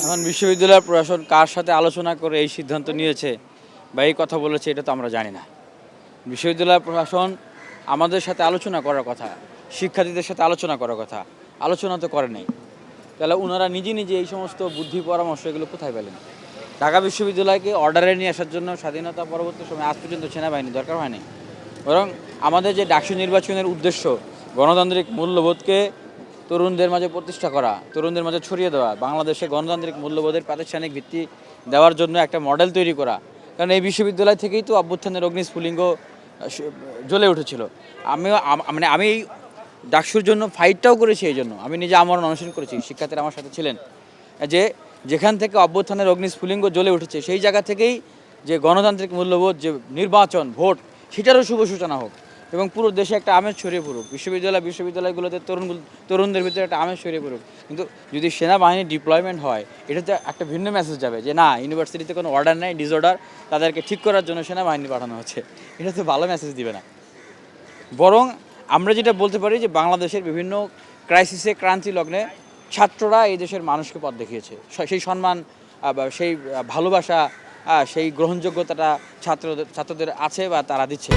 এখন বিশ্ববিদ্যালয় প্রশাসন কার সাথে আলোচনা করে এই সিদ্ধান্ত নিয়েছে বা এই কথা বলেছে, এটা তো আমরা জানি না। বিশ্ববিদ্যালয় প্রশাসন আমাদের সাথে আলোচনা করার কথা, শিক্ষার্থীদের সাথে আলোচনা করার কথা, আলোচনা তো করে নাই। তাহলে ওনারা নিজে নিজে এই সমস্ত বুদ্ধি পরামর্শ এগুলো কোথায় পেলেন? ঢাকা বিশ্ববিদ্যালয়কে অর্ডারে নিয়ে আসার জন্য স্বাধীনতা পরবর্তী সময় আজ পর্যন্ত সেনাবাহিনী দরকার হয়নি। বরং আমাদের যে ডাকসু নির্বাচনের উদ্দেশ্য, গণতান্ত্রিক মূল্যবোধকে তরুণদের মাঝে প্রতিষ্ঠা করা, তরুণদের মাঝে ছড়িয়ে দেওয়া, বাংলাদেশে গণতান্ত্রিক মূল্যবোধের প্রাতিষ্ঠানিক ভিত্তি দেওয়ার জন্য একটা মডেল তৈরি করা। কারণ এই বিশ্ববিদ্যালয় থেকেই তো অভ্যুত্থানের অগ্নিস্ফুলিঙ্গ জ্বলে উঠেছিল। আমিও মানে আমি ডাকসুর জন্য ফাইটটাও করেছি এই জন্য। আমি নিজে আমরণ অনুসরণ করেছি, শিক্ষার্থীরা আমার সাথে ছিলেন। যে যেখান থেকে অভ্যুত্থানের অগ্নিস্ফুলিঙ্গ জ্বলে উঠেছে, সেই জায়গা থেকেই যে গণতান্ত্রিক মূল্যবোধ, যে নির্বাচন, ভোট, সেটারও শুভ সূচনা হোক। এবং পুরো দেশে একটা আমেজ ছড়িয়ে পড়ুক। বিশ্ববিদ্যালয় বিশ্ববিদ্যালয়গুলোতে তরুণ তরুণদের ভিতরে একটা আমেজ ছড়িয়ে পড়ুক। কিন্তু যদি সেনাবাহিনী ডিপ্লয়মেন্ট হয় এটাতে একটা ভিন্ন মেসেজ যাবে যে না ইউনিভার্সিটিতে কোনো অর্ডার নেই ডিসঅর্ডার তাদেরকে ঠিক করার জন্য সেনাবাহিনী পাঠানো হচ্ছে। এটা তো ভালো মেসেজ দিবে না। বরং আমরা যেটা বলতে পারি যে বাংলাদেশের বিভিন্ন ক্রাইসিসে ক্রান্তি লগ্নে ছাত্ররা এই দেশের মানুষকে পথ দেখিয়েছে। সেই সম্মান সেই ভালোবাসা সেই গ্রহণযোগ্যতাটা ছাত্রদের ছাত্রদের আছে বা তারা দিচ্ছে।